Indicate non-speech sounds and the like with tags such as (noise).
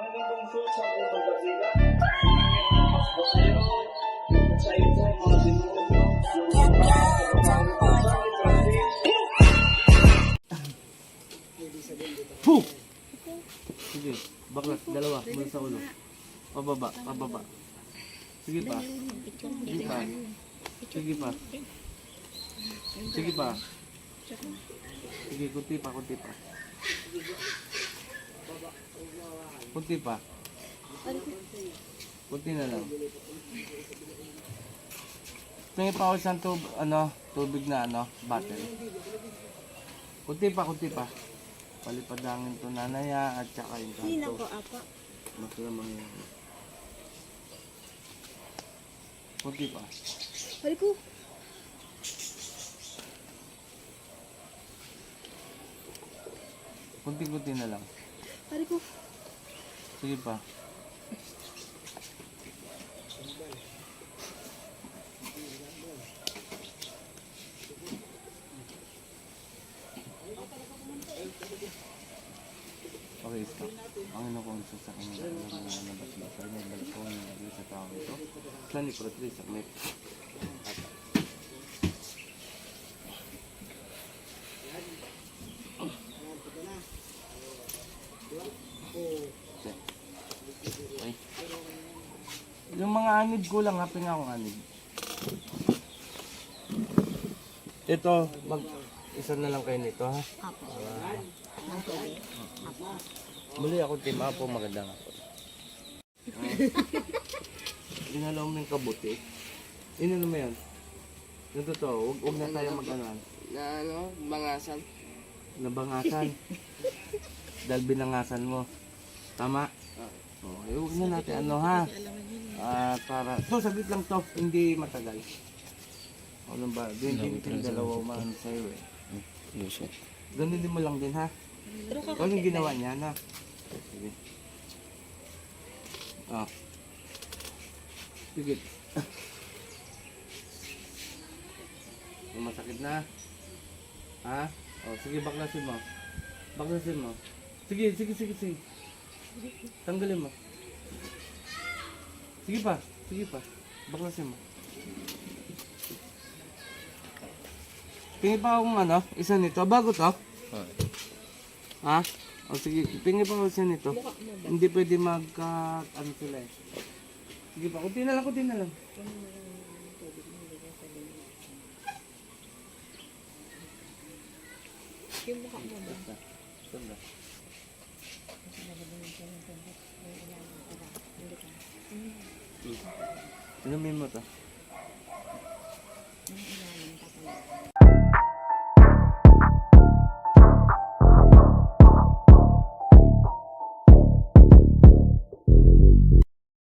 Sige, baklas, dalawa, sa ulo. Pababa, pababa. Sige pa. Sige pa. Sige pa. Sige pa. Sige, kunti pa, kunti pa. Kunti pa. Kunti na lang. Tingin pa ako isang tub, ano, tubig na ano, bottle. Kunti pa, kunti pa. Palipadangin to nanaya at saka yung Hindi na kanto. po, apa. Mas lamang yun. Kunti pa. Hali ko. Kunti-kunti na lang. Hali ko. Sige pa. Okay, stop. Ang isa sa kanya alam mo na nabas-basal niya dahil ko ang naging sa tao ito. Sa ni Protri sa may Okay. Yung mga anid ko lang, hapin nga akong anid. Ito, mag isa na lang kayo nito ha. Apo. Muli ako team Apo, magandang ako. Dinalaw (laughs) mo yung kabuti. Inano mo yan? Yung totoo, huwag, huwag na tayo mag-ano. na ano, bangasan. Nabangasan. (laughs) Dahil binangasan mo. Tama? Oh, eh, huwag na natin ano ha. Ah, para, to saglit lang to, hindi matagal. Ano ba? Din din yung dalawa man sa'yo eh. Ganun din mo lang din ha. Pero yung ginawa niya na. Sige. Ah. Sige. (laughs) Yung masakit na. Ha? Oh, sige, baklasin mo. Baklasin mo. Sige, sige, sige, sige. Tanggalin mo. Sige pa, sige pa. Baklasin mo. Tingin pa akong ano, isa nito. Bago to? Ha? O sige, tingin pa ako isa nito. Hindi pwede magka, ano sila eh. Sige pa, kunti na lang, kunti na lang. Yung mukha mo ba? Basta. Basta. Inumin mo to.